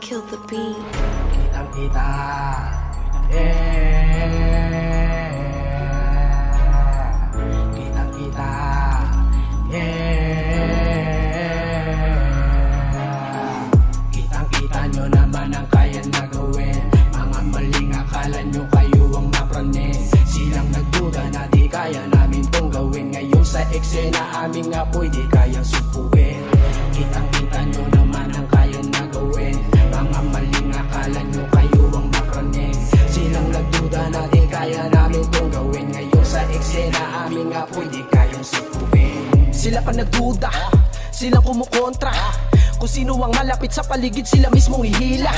kill the beat. Kitang kita Yeah. Kitang kita Yeah. Kitang kita nyo naman ang kaya na gawin Mga maling akala kayo ang napraning Silang nagduda na kaya namin tong gawin. Ngayon sa eksena amin nga po'y di kayang supuin. Kitang Sila pa nagduda, silang kumukontra. Kung sino ang malapit sa paligid sila mismong hihila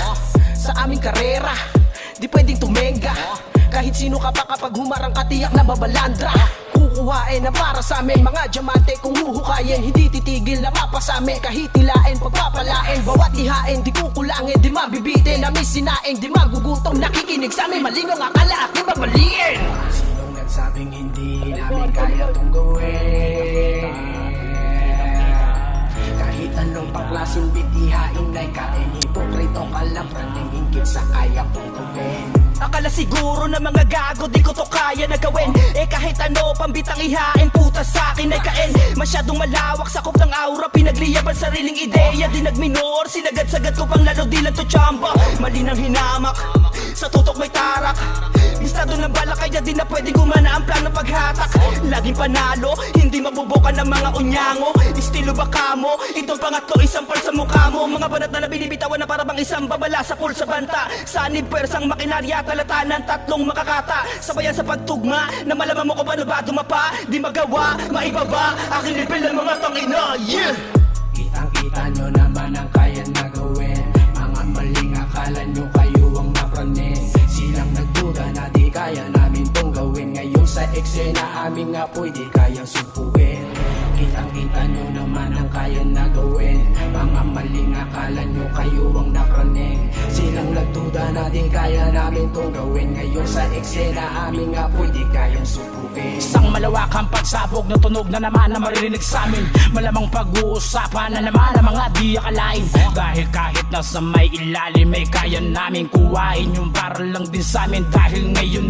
Sa aming karera, di pwedeng tumenga Kahit sino ka pa kapag humarang katiyak na babalandra. Kukuhain na para sa amin mga diamante. Kung huhukayin, hindi titigil na mapasamin Kahit tilain, pagpapalain, bawat ihain. Di kukulangin, di mabibitin, na sinain Di magugutom, nakikinig sa amin Malingang akala, aking babaliin Sinong nagsabing hindi namin kaya tong gawin Ka lang praning ingkit sa kaya kong gawin Akala siguro na mga gago di ko to kaya na gawin. Eh kahit ano pambitang ihain puta sa akin ay kain. Masyadong malawak sakop ng aura Pinagliyaban sariling ideya. Di nagminor Sinagad-sagad ko pang lalo di lang to chamba. Mali ng hinamak Sa tutok may tarak. Listado ng bala kaya di na pwede gumana ang plano paghatak. Laging panalo Hindi mabubuka ng mga unyango. Estilo baka mo Itong pangatlo isang par sa mukha mo. Mga banat na nabinibitawan na para bang isang babala sa pulsa banta. Sanib persang makinarya talata ng tatlong makakata. Sabayan sa pagtugma Na malaman mo kung paano ba dumapa. Di magawa, maibaba Aking level ng mga tangina. Yeah! Eksena amin nga po'y kayang supuin Kitang kita nyo naman ang kaya na gawin. Mga maling akala nyo kayo ang napraning Silang nagduda na di kaya namin tong gawin. Ngayon sa eksena amin nga po'y kayang supuin Isang malawakang pagsabog na tunog na naman na maririnig sa amin. Malamang pag-uusapan na naman ang mga di akalain. Dahil kahit nasa may ilalim ay kaya namin kuhain Yung para lang din sa amin Dahil ngayon